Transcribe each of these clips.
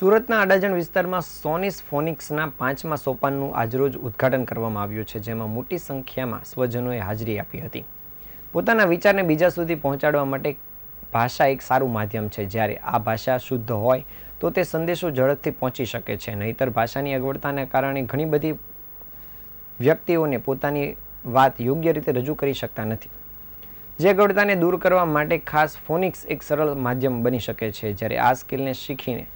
સુરતના અડાજણ વિસ્તારમાં સોનિસ ફોનિક્સના પાંચમા સોપાનનું આજરોજ ઉદ્ઘાટન કરવામાં આવ્યું છે, જેમાં મોટી સંખ્યામાં સ્વજનોએ હાજરી આપી હતી. પોતાના વિચારને બીજા સુધી પહોંચાડવા માટે ભાષા એક સારું માધ્યમ છે. જ્યારે આ ભાષા શુદ્ધ હોય, તો તે સંદેશો ઝડપથી પહોંચી શકે છે. નહીતર ભાષાની અગવડતાને કારણે ઘણી બધી વ્યક્તિઓને પોતાની વાત યોગ્ય રીતે રજૂ કરી શકતા નથી. જે અગવડતાને દૂર કરવા માટે ખાસ ફોનિક્સ એક સરળ માધ્યમ બની શકે છે. જ્યારે આ સ્કિલને શીખીને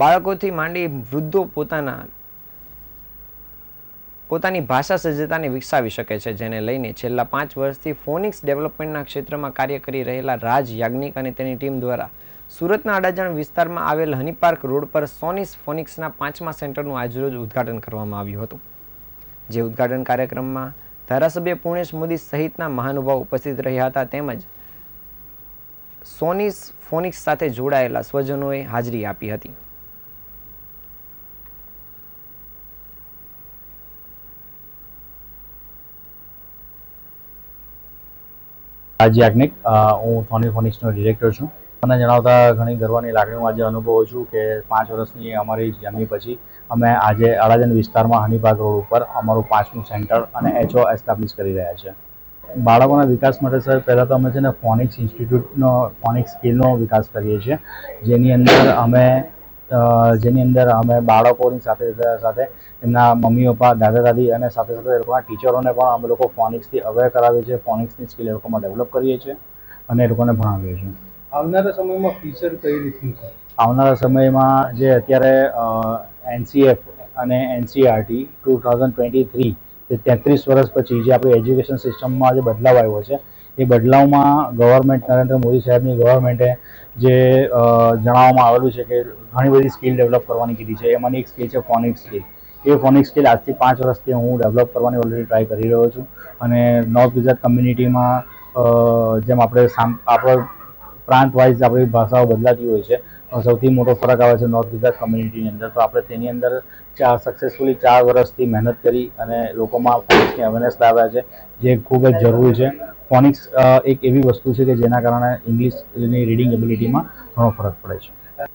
બાળકોથી માંડી વૃદ્ધો પોતાના, પોતાની ભાષા સજ્જતાને વિકસાવી શકે છે, જેને લઈને છેલ્લા પાંચ વર્ષથી ફોનિક્સ ડેવલપમેન્ટના ક્ષેત્રમાં કાર્ય કરી રહેલા રાજ યાજ્ઞિક અને તેની ટીમ દ્વારા સુરતના અડાજણ વિસ્તારમાં આવેલ હની પાર્ક રોડ પર સોનિસ ફોનિક્સના પાંચમા સેન્ટરનું આજરોજ ઉદ્ઘાટન કરવામાં આવ્યું હતું, જે ઉદ્ઘાટન કાર્યક્રમમાં ધારાસભ્ય પૂર્ણેશ મોદી સહિતના મહાનુભાવ ઉપસ્થિત રહ્યા હતા. તેમજ સોનિસ ફોનિક્સ સાથે જોડાયેલા સ્વજનોએ હાજરી આપી હતી. રાજ યાજ્ઞિક હું સોની ફોનિક્સનો ડિરેક્ટર છું. મને જણાવતા ઘણી ગર્વની લાગણી હું આજે અનુભવું છું કે પાંચ વર્ષની અમારી જર્ની પછી અમે આજે અડાજણ વિસ્તારમાં હનીબાગ રોડ ઉપર અમારું પાંચમું સેન્ટર અને એચઓ એસ્ટાબ્લિશ કરી રહ્યા છે. બાળકોના વિકાસ માટે સર, પહેલાં તો અમે છે ને ફોનિક્સ ઇન્સ્ટિટ્યૂટનો ફોનિક્સ સ્કિલનો વિકાસ કરીએ છીએ. જેની અંદર અમે જેની અંદર અમે બાળકોની સાથે સાથે એમના મમ્મી પપ્પા દાદા દાદી અને સાથે સાથે એ લોકોના ટીચરોને પણ અમે લોકો ફોનિક્સથી અવેર કરાવીએ છીએ ફોનિક્સની સ્કિલ એ લોકોમાં ડેવલપ કરીએ છીએ અને એ લોકોને ભણાવીએ છીએ. આવનારા સમયમાં ફીચર કઈ રીતનું છે? આવનારા સમયમાં જે અત્યારે એનસીએફ અને NCERT two thousand twenty three તે તેત્રીસ વર્ષ પછી જે આપણી એજ્યુકેશન સિસ્ટમમાં જે બદલાવ આવ્યો છે એ બદલાવમાં ગવર્મેન્ટ નરેન્દ્ર મોદી સાહેબની ગવર્મેન્ટે જે જણાવવામાં આવેલું છે કે ઘણી બધી સ્કિલ ડેવલપ કરવાની કીધી છે. એમાંની એક સ્કિલ છે ફોનિક સ્કિલ એ ફોનિક સ્કિલ આજથી પાંચ વર્ષથી હું ડેવલપ કરવાની ઓલરેડી ટ્રાય કરી રહ્યો છું. અને નોર્થ ગુજરાત કમ્યુનિટીમાં જેમ આપણે આપણો પ્રાંત વાઇઝ આપણી ભાષાઓ બદલાતી હોય છે સૌથી મોટો ફરક આવે છે નોર્થ ગુજરાત કમ્યુનિટીની અંદર. તો આપણે તેની અંદર ચાર સક્સેસફુલી ચાર વર્ષથી મહેનત કરી અને લોકોમાં ફોનિક્સની અવેરનેસ લાવ્યા છે, જે ખૂબ જ જરૂરી છે. ફોનિક્સ એક એવી વસ્તુ છે કે જેના કારણે ઇંગ્લિશની રીડિંગ એબિલિટીમાં ઘણો ફરક પડે છે.